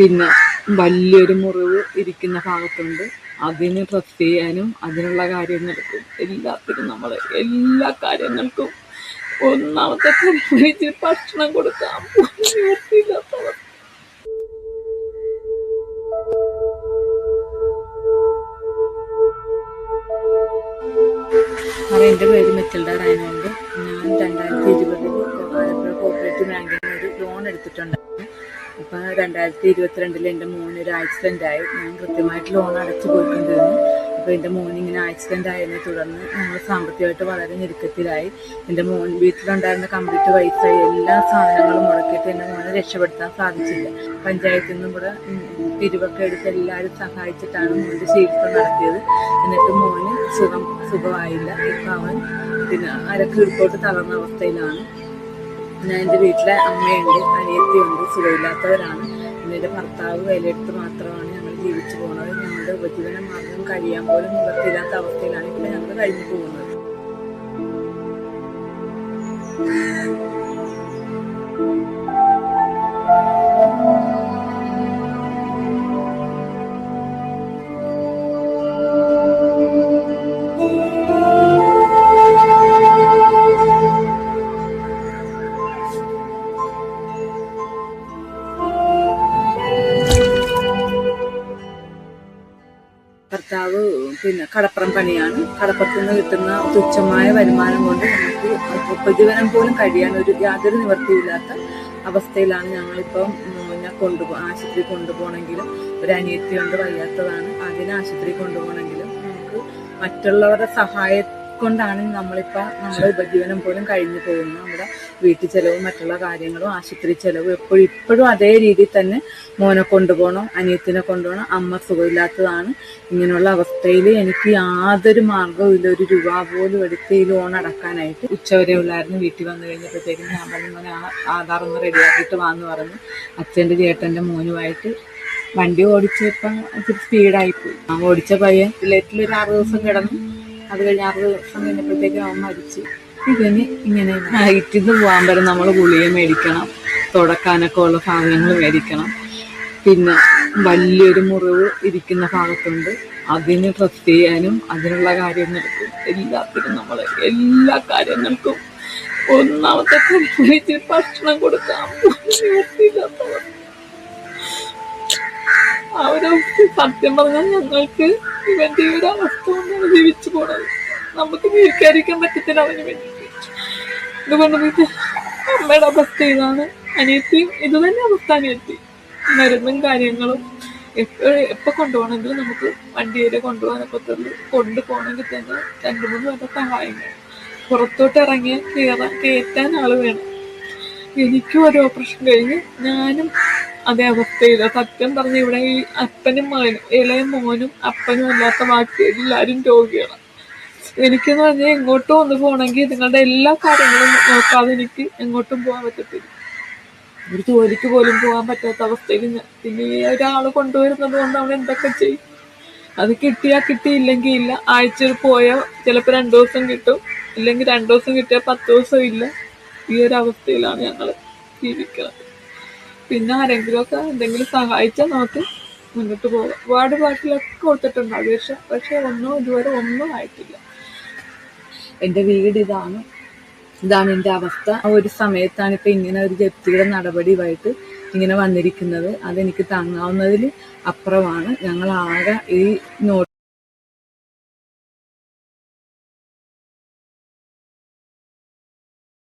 പിന്നെ വലിയൊരു മുറിവ് ഇരിക്കുന്ന ഭാഗത്തുണ്ട്. അതിന് ഡ്രസ് ചെയ്യാനും അതിനുള്ള കാര്യങ്ങൾക്കും എല്ലാത്തിനും നമ്മൾ എല്ലാ കാര്യങ്ങൾക്കും ഒന്നാമത്തെ ഇച്ചിരി ഭക്ഷണം കൊടുക്കാൻ നിവൃത്തിയില്ലാത്തവർ എന്റെ പേര് മെറ്റിൽഡ രണ്ടായിരത്തി ഇരുപത്തിരണ്ടിൽ എന്റെ മോന് ഒരു ആക്സിഡന്റ് ആയി. ഞാൻ കൃത്യമായിട്ട് ലോൺ അടച്ചു പോയിക്കൊണ്ടിരുന്നു. അപ്പോൾ എന്റെ മോൻ ഇങ്ങനെ ആക്സിഡന്റ് ആയതിനെ തുടർന്ന് ഞങ്ങൾ സാമ്പത്തികമായിട്ട് വളരെ ഞെരുക്കത്തിലായി. എന്റെ മോൻ വീട്ടിലുണ്ടായിരുന്ന കംപ്ലീറ്റ് പൈസ എല്ലാ സാധനങ്ങളും മുടക്കിയിട്ട് എന്റെ മോനെ രക്ഷപ്പെടുത്താൻ സാധിച്ചില്ല. പഞ്ചായത്തിൽ നിന്നും കൂടെ പിരിവൊക്കെ എടുത്ത് എല്ലാവരും സഹായിച്ചിട്ടാണ് മോന്റെ ചികിത്സ നടത്തിയത്. എന്നിട്ട് മോന് സുഖം സുഖമായില്ല. ഇപ്പം അവൻ പിന്നെ അരക്കീഴ്പോട്ട് തളർന്ന അവസ്ഥയിലാണ്. പിന്നെ എന്റെ വീട്ടിലെ അമ്മയുണ്ട് അനിയത്തിയുണ്ട് സുഖമില്ലാത്തവരാണ്. എന്റെ ഭർത്താവ് വിലയെടുത്ത് മാത്രമാണ് ഞങ്ങൾ ജീവിച്ചു പോകുന്നത്. ഞങ്ങളുടെ ഉപജീവന മാർഗം കഴിയാൻ പോലും നിവർത്തിയില്ലാത്ത അവസ്ഥയിലാണ് ഇപ്പോൾ ഞങ്ങൾ കഴിഞ്ഞു പോകുന്നത്. ഭർത്താവ് പിന്നെ കടപ്പുറം പണിയാണ്. കടപ്പുറത്ത് നിന്ന് കിട്ടുന്ന തുച്ഛമായ വരുമാനം കൊണ്ട് നമുക്ക് ഉപജീവനം പോലും കഴിയാൻ ഒരു യാതൊരു നിവൃത്തിയില്ലാത്ത അവസ്ഥയിലാണ് ഞങ്ങളിപ്പം ഞാൻ കൊണ്ടുപോ ആശുപത്രി കൊണ്ടുപോകണമെങ്കിലും ഒരു അനിയത്തി കൊണ്ട് വയ്യാത്തതാണ്. അതിനെ ആശുപത്രി കൊണ്ടുപോകണമെങ്കിലും നമുക്ക് മറ്റുള്ളവരുടെ സഹായം കൊണ്ടാണ് നമ്മളിപ്പോൾ നമ്മുടെ ഉപജീവനം പോലും കഴിഞ്ഞു പോകുന്നത്. നമ്മുടെ വീട്ടു ചെലവും മറ്റുള്ള കാര്യങ്ങളും ആശുപത്രി ചെലവും എപ്പോഴും ഇപ്പോഴും അതേ രീതിയിൽ തന്നെ മോനെ കൊണ്ടുപോകണം അനിയത്തിനെ കൊണ്ടുപോകണം. അമ്മ സുഖമില്ലാത്തതാണ് ഇങ്ങനെയുള്ള അവസ്ഥയിൽ എനിക്ക് യാതൊരു മാർഗവും ഇല്ല. ഒരു രൂപ പോലും എടുത്ത് ഈ ലോൺ അടക്കാനായിട്ട്. ഉച്ചവരെ ഉള്ളായിരുന്നു. വീട്ടിൽ വന്നു കഴിഞ്ഞപ്പോഴത്തേക്കും ഞാൻ പറഞ്ഞു മോനെ ആധാർ ഒന്ന് റെഡിയാക്കിയിട്ട് വാന്ന് പറഞ്ഞു. അച്ഛന്റെ ചേട്ടന്റെ മോനുമായിട്ട് വണ്ടി ഓടിച്ചപ്പം ഇച്ചിരി സ്പീഡായിപ്പോയി ആ ഓടിച്ച പയ്യൻ ലേറ്റിൽ ഒരു ആറ് ദിവസം കിടന്നു. അത് കഴിഞ്ഞ് അറുപത് വർഷം കഴിഞ്ഞപ്പോഴത്തേക്കും അവൻ മരിച്ചു. ഇതിന് ഇങ്ങനെ ഹൈറ്റിൽ നിന്ന് പോകാൻ വരെ നമ്മൾ ഗുളിക മേടിക്കണം. തുടക്കാനൊക്കെ ഉള്ള സാധനങ്ങൾ മേടിക്കണം. പിന്നെ വലിയൊരു മുറിവ് ഇരിക്കുന്ന ഭാഗത്തുണ്ട്. അതിന് ഡ്രസ് ചെയ്യാനും അതിനുള്ള കാര്യങ്ങൾക്കും എല്ലാത്തിനും നമ്മൾ എല്ലാ കാര്യങ്ങൾക്കും ഒന്നാമത്തെ ഭക്ഷണം കൊടുക്കാൻ അവരൊക്കെ സത്യം പറഞ്ഞാൽ ഞങ്ങൾക്ക് ഇവന്റെ ഒരു അവസ്ഥ കൊണ്ടാണ് ജീവിച്ചു പോണത്. നമുക്ക് വീക്കാരിക്കാൻ പറ്റത്തില്ല അവന് വേണ്ടിയിട്ട് അതുകൊണ്ട് അമ്മയുടെ അവസ്ഥ ഇതാണ്. അനിയത്തിയും ഇത് തന്നെ അവസ്ഥ അനിയത്തി. മരുന്നും കാര്യങ്ങളും എപ്പോ എപ്പോ കൊണ്ടുപോകണമെങ്കിലും നമുക്ക് വണ്ടിയിൽ കൊണ്ടുപോകാനൊക്കെ ഒത്തുള്ളൂ കൊണ്ടുപോകണമെങ്കിൽ തന്നെ രണ്ടു മൂന്ന് പേരുടെ സഹായം വേണം. പുറത്തോട്ട് ഇറങ്ങിയാൽ കയറാൻ കയറ്റാൻ ആൾ വേണം. എനിക്കും ഒരു ഓപ്പറേഷൻ കഴിഞ്ഞ് ഞാനും അതേ അവസ്ഥയില്ല സത്യം പറഞ്ഞ ഇവിടെ ഈ അപ്പനും മകനും ഇളയ മോനും അപ്പനും അല്ലാത്ത ബാക്കി എല്ലാവരും രോഗിയാണ് എനിക്കെന്ന് പറഞ്ഞാൽ എങ്ങോട്ടും ഒന്ന് പോകണമെങ്കിൽ നിങ്ങളുടെ എല്ലാ കാര്യങ്ങളും നോക്കാതെ എനിക്ക് എങ്ങോട്ടും പോകാൻ പറ്റത്തില്ല. ഒരു ജോലിക്ക് പോലും പോകാൻ പറ്റാത്ത അവസ്ഥയിൽ പിന്നെ ഈ ഒരാൾ കൊണ്ടുവരുന്നത് കൊണ്ട് അവൻ എന്തൊക്കെ ചെയ്യും? അത് കിട്ടിയാ കിട്ടിയില്ലെങ്കിൽ ഇല്ല. ആഴ്ചയിൽ പോയാൽ ചിലപ്പോൾ രണ്ടു ദിവസം കിട്ടും. ഇല്ലെങ്കിൽ രണ്ടു ദിവസം കിട്ടിയാൽ പത്ത് ദിവസം ഇല്ല. ഈ ഒരു അവസ്ഥയിലാണ് ഞങ്ങൾ ജീവിക്കുന്നത്. പിന്നെ ആരെങ്കിലുമൊക്കെ എന്തെങ്കിലും സഹായിച്ചാൽ നമുക്ക് മുന്നോട്ട് പോകാം. വാർഡ് പാർട്ടിലൊക്കെ കൊടുത്തിട്ടുണ്ട് അപേക്ഷ പക്ഷെ ഒന്നും ഇതുവരെ ഒന്നും ആയിട്ടില്ല. എന്റെ വീട് ഇതാണ്. ഇതാണ് എന്റെ അവസ്ഥ. ഒരു സമയത്താണ് ഇപ്പം ഇങ്ങനെ ഒരു ജപ്തിയുടെ നടപടിയുമായിട്ട് ഇങ്ങനെ വന്നിരിക്കുന്നത്. അതെനിക്ക് താങ്ങാവുന്നതിൽ അപ്പുറമാണ്. ഞങ്ങൾ ആകെ ഈ നോ